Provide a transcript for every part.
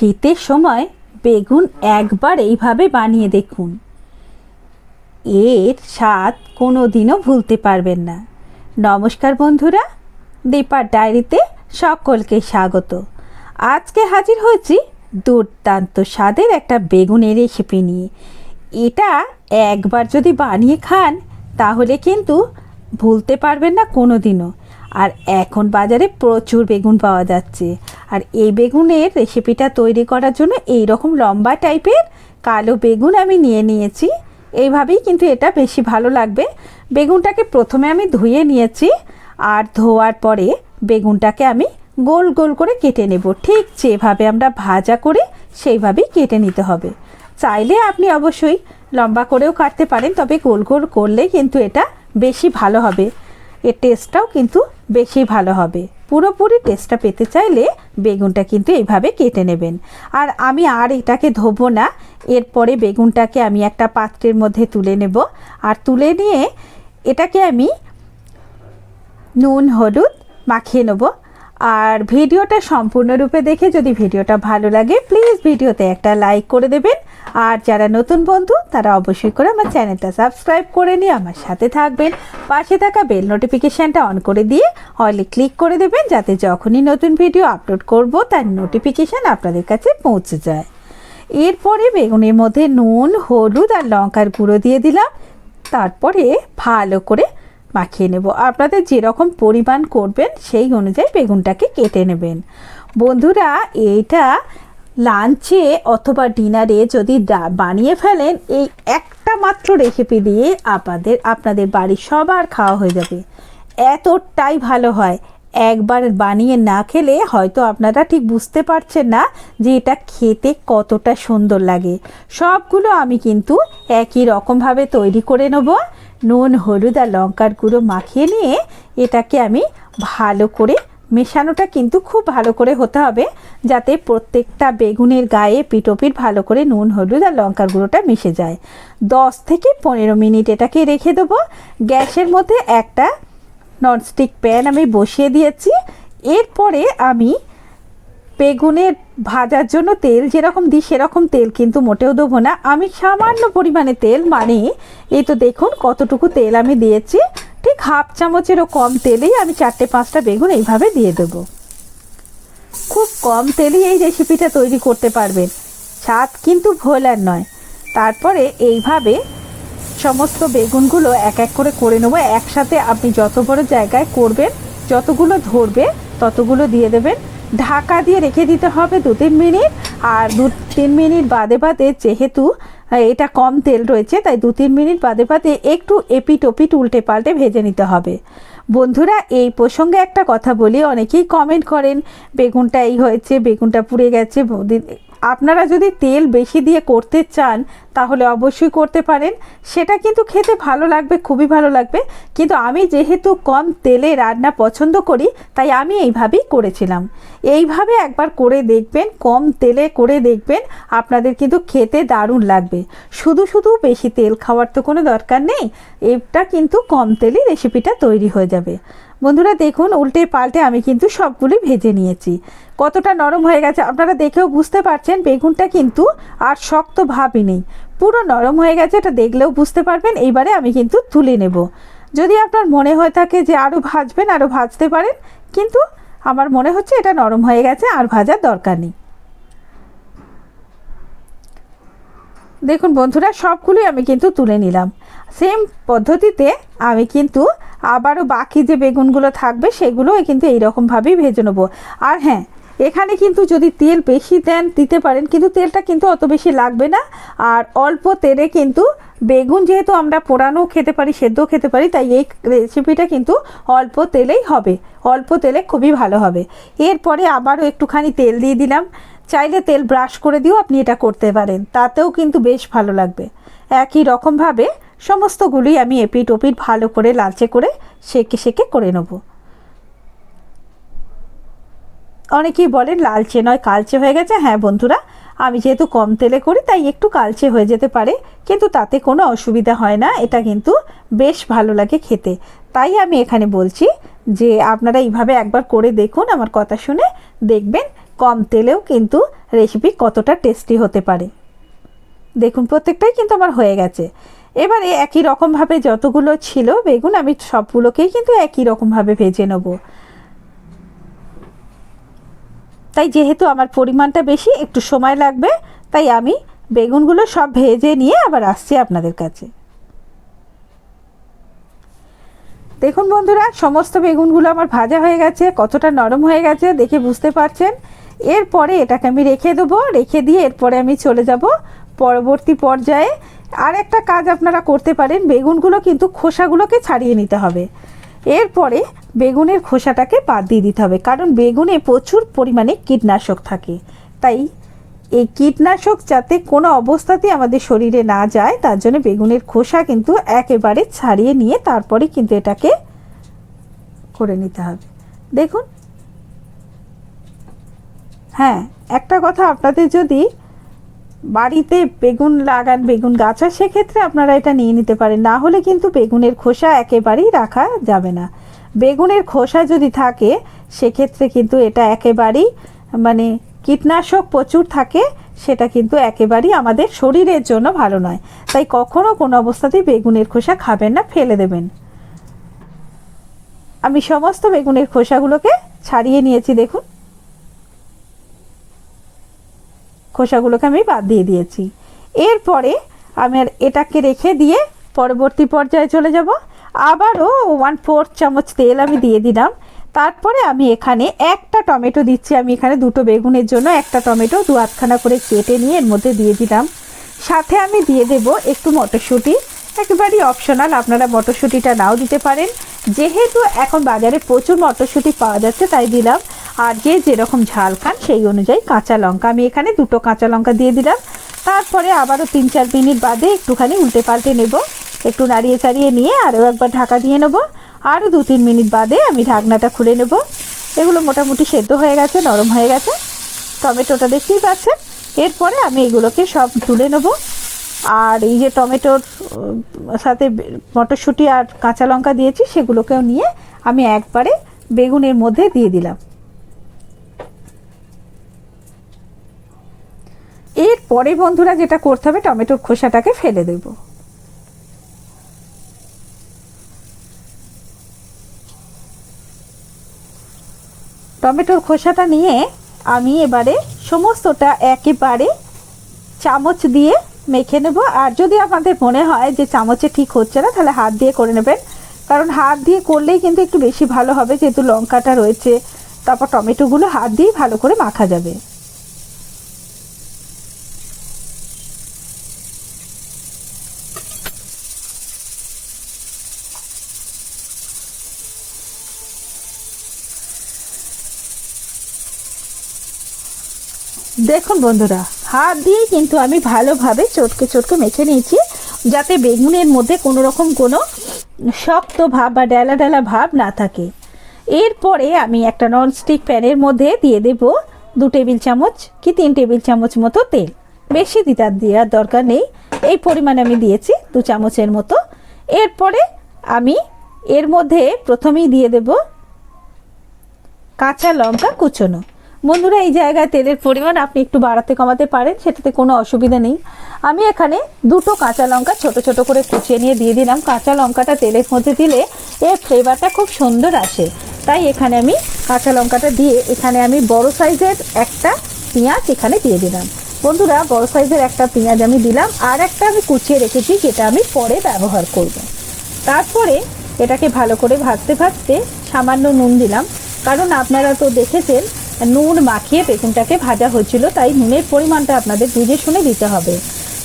শীতের সময় বেগুন একবার এইভাবে বানিয়ে দেখুন। এর স্বাদ কোনো দিনও ভুলতে পারবেন না। নমস্কার বন্ধুরা, দীপার ডায়েরিতে সকলকে স্বাগত। আজকে হাজির হয়েছি দুর্দান্ত স্বাদের একটা বেগুনের রেসিপি নিয়ে। এটা একবার যদি বানিয়ে খান, তাহলে কিন্তু ভুলতে পারবেন না কোনো দিনও আর এখন বাজারে প্রচুর বেগুন পাওয়া যাচ্ছে। আর এই বেগুনের রেসিপিটা তৈরি করার জন্য এই রকম লম্বা টাইপের কালো বেগুন আমি নিয়ে নিয়েছি। এইভাবেই কিন্তু এটা বেশি ভালো লাগবে। বেগুনটাকে প্রথমে আমি ধুয়ে নিয়েছি আর ধোয়ার পরে বেগুনটাকে আমি গোল গোল করে কেটে নেব। ঠিক যেভাবে আমরা ভাজা করে সেইভাবেই কেটে নিতে হবে। চাইলে আপনি অবশ্যই লম্বা করেও কাটতে পারেন, তবে গোল গোল করলে কিন্তু এটা বেশি ভালো হবে। এর টেস্টটাও কিন্তু বেশি ভালো হবে। পুরোপুরি টেস্টটা পেতে চাইলে বেগুনটা কিন্তু এইভাবে কেটে নেবেন। আর আমি আর এটাকে ধোবো না, এরপরে বেগুনটাকে আমি একটা পাত্রের মধ্যে তুলে নেব। আর তুলে নিয়ে এটাকে আমি নুন, হলুদ মাখিয়ে নেব। আর ভিডিওটা সম্পূর্ণরূপে দেখে যদি ভিডিওটা ভালো লাগে প্লিজ ভিডিওতে একটা লাইক করে দেবেন। আর যারা নতুন বন্ধু, তারা অবশ্যই করে আমার চ্যানেলটা সাবস্ক্রাইব করে নিয়ে আমার সাথে থাকবেন। পাশে থাকা বেল নোটিফিকেশানটা অন করে দিয়ে অলে ক্লিক করে দেবেন, যাতে যখনই নতুন ভিডিও আপলোড করব, তার নোটিফিকেশান আপনাদের কাছে পৌঁছে যায়। এরপরে বেগুনের মধ্যে নুন, হলুদ আর লঙ্কার গুঁড়ো দিয়ে দিলাম। তারপরে ভালো করে মাখিয়ে নেব। আপনাদের যেরকম পরিমাণ করবেন, সেই অনুযায়ী বেগুনটাকে কেটে নেবেন। বন্ধুরা, এইটা লাঞ্চে অথবা ডিনারে যদি বানিয়ে ফেলেন, এই একটা মাত্র রেসিপি দিয়ে আপনাদের আপনাদের বাড়ির সবার খাওয়া হয়ে যাবে। এতটাই ভালো হয়। একবার বানিয়ে না খেলে হয়তো আপনারা ঠিক বুঝতে পারছেন না যে এটা খেতে কতটা সুন্দর লাগে। সবগুলো আমি কিন্তু একই রকমভাবে তৈরি করে নেব। নুন, হলুদ আর লঙ্কার গুঁড়ো মাখিয়ে নিয়ে এটাকে আমি ভালো করে মেশানোটা কিন্তু খুব ভালো করে হতে হবে, যাতে প্রত্যেকটা বেগুনের গায়ে পিটোপিট ভালো করে নুন, হলুদ আর লঙ্কার গুঁড়োটা মিশে যায়। দশ থেকে পনেরো মিনিট এটাকে রেখে দেবো। গ্যাসের মধ্যে একটা ননস্টিক প্যান আমি বসিয়ে দিয়েছি। এরপরে আমি বেগুনের ভাজার জন্য তেল যেরকম দিই সেরকম তেল কিন্তু মোটেও দেবো না। আমি সামান্য পরিমাণে তেল মানে এই তো দেখুন কতটুকু তেল আমি দিয়েছি। ঠিক হাফ চামচেরও কম তেলেই আমি চারটে পাঁচটা বেগুন এইভাবে দিয়ে দেবো। খুব কম তেলেই এই রেসিপিটা তৈরি করতে পারবেন। স্বাদ কিন্তু ভোলার নয়। তারপরে এইভাবে সমস্ত বেগুনগুলো এক এক করে করে নেব। একসাথে আপনি যত বড় জায়গায় করবেন, যতগুলো ধরবে ততগুলো দিয়ে দেবেন। ঢাকা দিয়ে রেখে দিতে হবে দু তিন মিনিট, আর দু তিন মিনিট বাদে বাদে যেহেতু এটা কম তেল রয়েছে, তাই দু তিন মিনিট বাদে বাদে একটু এপিট ওপিট উল্টে পাল্টে ভেজে নিতে হবে। বন্ধুরা, এই প্রসঙ্গে একটা কথা বলি, অনেকেই কমেন্ট করেন, বেগুনটা এই হয়েছে, বেগুনটা পুড়ে গেছে আপনারা যদি তেল বেশি দিয়ে করতে চান, তাহলে অবশ্যই করতে পারেন। সেটা কিন্তু খেতে ভালো লাগবে, খুবই ভালো লাগবে। কিন্তু আমি যেহেতু কম তেলে রান্না পছন্দ করি, তাই আমি এইভাবেই করেছিলাম। এইভাবে একবার করে দেখবেন, কম তেলে করে দেখবেন, আপনাদের কিন্তু খেতে দারুণ লাগবে। শুধু শুধু বেশি তেল খাওয়ার তো কোনো দরকার নেই, এটা কিন্তু কম তেলে রেসিপিটা তৈরি হয়ে যাবে। বন্ধুরা, দেখুন, উল্টে পাল্টে আমি কিন্তু সবগুলি ভেজে নিয়েছি। কতটা নরম হয়ে গেছে আপনারা দেখেও বুঝতে পারছেন বেগুনটা কিন্তু আর শক্ত ভাবই নেই। পুরো নরম হয়ে গেছে এটা দেখলেও বুঝতে পারবেন। এইবারে আমি কিন্তু তুলে নেব। যদি আপনার মনে হয়ে থাকে যে আরও ভাজবেন আরও ভাজতে পারেন, কিন্তু আমার মনে হচ্ছে এটা নরম হয়ে গেছে, আর ভাজার দরকার নেই। দেখুন বন্ধুরা, সবগুলোই আমি কিন্তু তুলে নিলাম। সেম পদ্ধতিতে আমি কিন্তু আবারও বাকি যে বেগুনগুলো থাকবে সেগুলো কিন্তু এইরকমভাবেই ভেজে নেব। আর হ্যাঁ এখানে কিন্তু যদি তেল বেশি দেন, দিতে পারেন, কিন্তু তেলটা কিন্তু অত বেশি লাগবে না। আর অল্প তেলে কিন্তু বেগুন যেহেতু আমরা পোড়ানো খেতে পারি, সেদ্ধও খেতে পারি, তাই এই রেসিপিটা কিন্তু অল্প তেলেই হবে। অল্প তেলে খুবই ভালো হবে। এরপরে আবারও একটুখানি তেল দিয়ে দিলাম। চাইলে তেল ব্রাশ করে দিয়েও আপনি এটা করতে পারেন। তাতেও কিন্তু বেশ ভালো লাগবে। একই রকমভাবে সমস্তগুলি আমি এপিট ওপিট ভালো করে লালচে করে সেকে সেকে করে নেব। অনেকেই বলেন লালচে নয়, কালচে হয়ে গেছে। হ্যাঁ বন্ধুরা, আমি যেহেতু কম তেলে করি, তাই একটু কালচে হয়ে যেতে পারে। কিন্তু তাতে কোনো অসুবিধা হয় না, এটা কিন্তু বেশ ভালো লাগে খেতে। তাই আমি এখানে বলছি যে আপনারা এইভাবে একবার করে দেখুন আমার কথা শুনে। দেখবেন কম তেলেও কিন্তু রেসিপি কতটা টেস্টি হতে পারে। দেখুন, প্রত্যেকটাই কিন্তু আমার হয়ে গেছে। এবারে একই রকমভাবে যতগুলো ছিল বেগুন, আমি সবগুলোকেই কিন্তু একই রকমভাবে ভেজে নেব। তাই যেহেতু আমার পরিমাণটা বেশি, একটু সময় লাগবে, তাই আমি বেগুনগুলো সব ভেজে নিয়ে আবার আসছি আপনাদের কাছে। দেখুন বন্ধুরা, সমস্ত বেগুনগুলো আমার ভাজা হয়ে গেছে, কতটা নরম হয়ে গেছে, দেখে বুঝতে পারছেন। এরপরে এটাকে আমি রেখে দেবো, রেখে দিয়ে এরপরে আমি চলে যাব পরবর্তী পর্যায়ে। আর একটা কাজ আপনারা করতে পারেন, বেগুনগুলো কিন্তু খোসাগুলোকে ছাড়িয়ে নিতে হবে। এরপরে বেগুনের খোসাটাকে বাদ দিয়ে দিতে হবে, কারণ বেগুনে প্রচুর পরিমাণে কীটনাশক থাকে। তাই এই কীটনাশক যাতে কোনো অবস্থাতেই আমাদের শরীরে না যায়, তার জন্য বেগুনের খোসা কিন্তু একেবারে ছাড়িয়ে নিয়ে তারপরে কিন্তু এটাকে করে নিতে হবে। দেখুন। হ্যাঁ একটা কথা আপনাদের যদি বাড়িতে বেগুন লাগান, বেগুন গাছ হয় সেক্ষেত্রে আপনারা এটা নিয়ে নিতে পারেন। না হলে কিন্তু বেগুনের খোসা একেবারেই রাখা যাবে না। বেগুনের খোসা যদি থাকে, সেক্ষেত্রে কিন্তু এটা একেবারেই মানে কীটনাশক প্রচুর থাকে, সেটা কিন্তু একেবারেই আমাদের শরীরের জন্য ভালো নয়। তাই কখনও কোনো অবস্থাতেই বেগুনের খোসা খাবেন না, ফেলে দেবেন। আমি সমস্ত বেগুনের খোসাগুলোকে ছাড়িয়ে নিয়েছি, দেখুন। খোসাগুলোকে আমি বাদ দিয়ে দিয়েছি। এরপরে আমি এটাকে রেখে দিয়ে পরবর্তী পর্যায়ে চলে যাব। আবারও ওয়ান ফোর্থ চামচ তেল আমি দিয়ে দিলাম। তারপরে আমি এখানে একটা টমেটো দিচ্ছি। আমি এখানে দুটো বেগুনের জন্য একটা টমেটো দু আধখানা করে কেটে নিয়ে এর মধ্যে দিয়ে দিলাম। সাথে আমি দিয়ে দেব একটু মটরশুঁটি। একেবারেই অপশনাল আপনারা মটরশুঁটিটা নাও দিতে পারেন। যেহেতু এখন বাজারে প্রচুর মটরশুঁটি পাওয়া যাচ্ছে, তাই দিলাম। আর যে যেরকম ঝাল খান, সেই অনুযায়ী কাঁচা লঙ্কা আমি এখানে দুটো কাঁচা লঙ্কা দিয়ে দিলাম। তারপরে আবারও তিন চার মিনিট বাদে একটুখানি উল্টে পাল্টে নেব। একটু নাড়িয়ে চাড়িয়ে নিয়ে আরও একবার ঢাকা দিয়ে নেব। আরও দু তিন মিনিট বাদে আমি ঢাকনাটা খুলে নেব। এগুলো মোটামুটি সেদ্ধ হয়ে গেছে, নরম হয়ে গেছে। টমেটোটা দেখতেই পাচ্ছেন। এরপরে আমি এগুলোকে সব তুলে নেব। আর এই যে টমেটোর সাথে মটরশুঁটি আর কাঁচা লঙ্কা দিয়েছি, সেগুলোকেও নিয়ে আমি একবারে বেগুনের মধ্যে দিয়ে দিলাম। এরপরে বন্ধুরা যেটা করতে হবে, টমেটোর খোসাটাকে ফেলে দেব। টমেটোর খোসাটা নিয়ে আমি এবারে সমস্তটা একেবারে চামচ দিয়ে মেখে নেব। আর যদি আপনাদের মনে হয় যে চামচে ঠিক হচ্ছে না, তাহলে হাত দিয়ে করে নেবেন। কারণ হাত দিয়ে করলেই কিন্তু একটু বেশি ভালো হবে, যেহেতু লঙ্কাটা রয়েছে, তারপর টমেটোগুলো হাত দিয়ে ভালো করে মাখা যাবে। দেখুন বন্ধুরা, হাত দিয়ে কিন্তু আমি ভালোভাবে চটকে চটকে মেখে নিয়েছি, যাতে বেগুনের মধ্যে কোনো রকম কোনো শক্ত ভাব বা ডেলা ডেলা ভাব না থাকে। এরপরে আমি একটা ননস্টিক প্যানের মধ্যে দিয়ে দেব দু টেবিল চামচ কি তিন টেবিল চামচ মতো তেল। বেশি দিতে দেওয়ার দরকার নেই, এই পরিমাণে আমি দিয়েছি দু চামচের মতো। এরপরে আমি এর মধ্যে প্রথমেই দিয়ে দেব কাঁচা লঙ্কা কুচোনো। বন্ধুরা, এই জায়গায় তেলের পরিমাণ আপনি একটু বাড়াতে কমাতে পারেন, সেটাতে কোনো অসুবিধা নেই। আমি এখানে দুটো কাঁচা লঙ্কা ছোট ছোট করে কুচিয়ে নিয়ে দিয়ে দিলাম। কাঁচা লঙ্কাটা তেলের মধ্যে দিলে এর ফ্লেভারটা খুব সুন্দর আসে। তাই এখানে আমি কাঁচা লঙ্কাটা দিয়ে এখানে আমি বড় সাইজের একটা পেঁয়াজ এখানে দিয়ে দিলাম। বন্ধুরা, বড় সাইজের একটা পেঁয়াজ আমি দিলাম, আর একটা আমি কুচিয়ে রেখেছি, যেটা আমি পরে ব্যবহার করব। তারপরে এটাকে ভালো করে ভাজতে ভাজতে সামান্য নুন দিলাম। কারণ আপনারা তো দেখেছেন নুন মাখিয়ে বেগুনটাকে ভাজা হয়েছিল, তাই নুনের পরিমাণটা আপনাদের বুঝে শুনে দিতে হবে।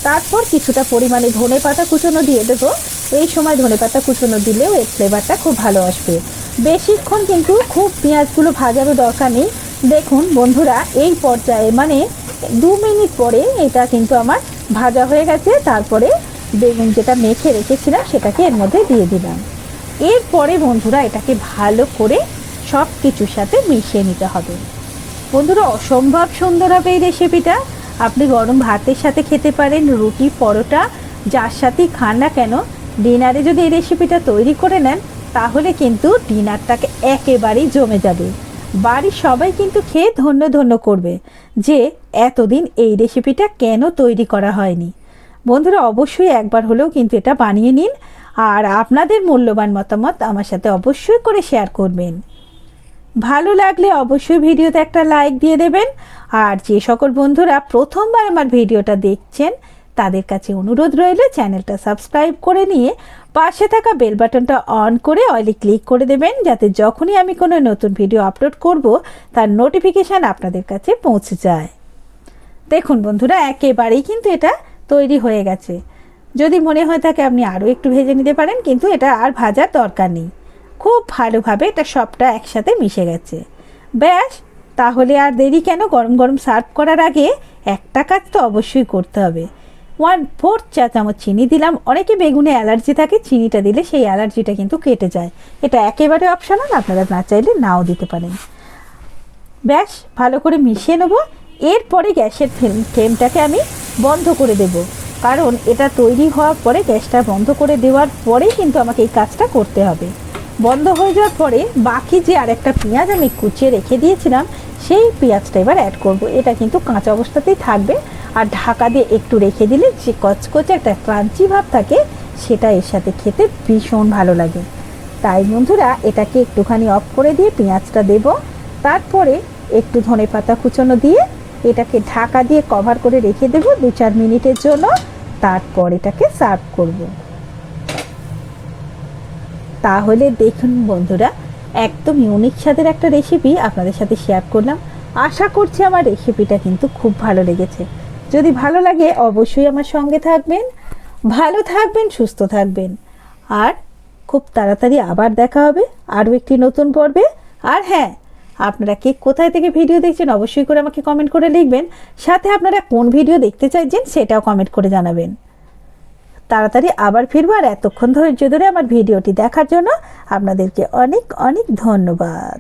তারপর কিছুটা পরিমাণে ধনে পাতা কুচোনো দিয়ে দেবো। এই সময় ধনে পাতা কুচোনো দিলেও এর ফ্লেভারটা খুব ভালো আসবে। বেশিক্ষণ কিন্তু খুব পেঁয়াজগুলো ভাজারও দরকার নেই। দেখুন বন্ধুরা, এই পর্যায়ে মানে দু মিনিট পরে এটা কিন্তু আমার ভাজা হয়ে গেছে। তারপরে বেগুন যেটা মেখে রেখেছিলাম, সেটাকে এর মধ্যে দিয়ে দিলাম। এরপরে বন্ধুরা, এটাকে ভালো করে সব কিছুর সাথে মিশিয়ে নিতে হবে। বন্ধুরা, অসম্ভব সুন্দর হবে এই রেসিপিটা আপনি গরম ভাতের সাথে খেতে পারেন, রুটি, পরোটা, যার সাথেই খান না কেন। ডিনারে যদি এই রেসিপিটা তৈরি করে নেন, তাহলে কিন্তু ডিনারটাকে একেবারেই জমে যাবে। বাড়ির সবাই কিন্তু খেয়ে ধন্য ধন্য করবে যে এতদিন এই রেসিপিটা কেন তৈরি করা হয়নি। বন্ধুরা, অবশ্যই একবার হলেও কিন্তু এটা বানিয়ে নিন। আর আপনাদের মূল্যবান মতামত আমার সাথে অবশ্যই করে শেয়ার করবেন। ভালো লাগলে অবশ্যই ভিডিওতে একটা লাইক দিয়ে দেবেন। আর যে সকল বন্ধুরা প্রথমবার আমার ভিডিওটা দেখছেন, তাদের কাছে অনুরোধ রইল চ্যানেলটা সাবস্ক্রাইব করে নিয়ে পাশে থাকা বেল বাটনটা অন করে অয়েলি ক্লিক করে দেবেন, যাতে যখনই আমি কোনো নতুন ভিডিও আপলোড করব, তার নোটিফিকেশান আপনাদের কাছে পৌঁছে যায়। দেখুন বন্ধুরা, একেবারেই কিন্তু এটা তৈরি হয়ে গেছে। যদি মনে হয় থাকে আপনি আরও একটু ভেজে নিতে পারেন, কিন্তু এটা আর ভাজার দরকার নেই। খুব ভালোভাবে এটা সবটা একসাথে মিশে গেছে। ব্যাস, তাহলে আর দেরি কেন? গরম গরম সার্ভ করার আগে একটা কাজ তো অবশ্যই করতে হবে। ওয়ান ফোর্থ চা চামচ চিনি দিলাম। অনেকে বেগুনে অ্যালার্জি থাকে, চিনিটা দিলে সেই অ্যালার্জিটা কিন্তু কেটে যায়। এটা একেবারে অপশনাল, আপনারা না চাইলে নাও দিতে পারেন। ব্যাস, ভালো করে মিশিয়ে নেব। এরপরে গ্যাসের ফ্লেম- ফ্লেমটাকে আমি বন্ধ করে দেব। কারণ এটা তৈরি হওয়ার পরে গ্যাসটা বন্ধ করে দেওয়ার পরেই কিন্তু আমাকে এই কাজটা করতে হবে। বন্ধ হয়ে যাওয়ার পরে বাকি যে আরেকটা পেঁয়াজ আমি কুচিয়ে রেখে দিয়েছিলাম, সেই পেঁয়াজটা এবার অ্যাড করব। এটা কিন্তু কাঁচা অবস্থাতেই থাকবে। আর ঢাকা দিয়ে একটু রেখে দিলে যে কচকচে একটা ক্রাঞ্চি ভাব থাকে, সেটা এর সাথে খেতে ভীষণ ভালো লাগে। তাই বন্ধুরা, এটাকে একটুখানি অফ করে দিয়ে পেঁয়াজটা দেব। তারপরে একটু ধনে পাতা কুচনো দিয়ে এটাকে ঢাকা দিয়ে কভার করে রেখে দেব দু চার মিনিটের জন্য। তারপর এটাকে সার্ভ করব। তাহলে দেখুন বন্ধুরা, একদম ইউনিক স্বাদের একটা রেসিপি আপনাদের সাথে শেয়ার করলাম। আশা করছি আমার রেসিপিটা কিন্তু খুব ভালো লেগেছে। যদি ভালো লাগে অবশ্যই আমার সঙ্গে থাকবেন, ভালো থাকবেন, সুস্থ থাকবেন। আর খুব তাড়াতাড়ি আবার দেখা হবে আরও একটি নতুন পর্বে। আর হ্যাঁ আপনারা কে কোথায় থেকে ভিডিও দেখছেন অবশ্যই করে আমাকে কমেন্ট করে লিখবেন। সাথে আপনারা কোন ভিডিও দেখতে চাইছেন সেটাও কমেন্ট করে জানাবেন। তাড়াতাড়ি আবার ফিরবো আর এতক্ষণ ধৈর্য ধরে আমার ভিডিওটি দেখার জন্য আপনাদেরকে অনেক অনেক ধন্যবাদ।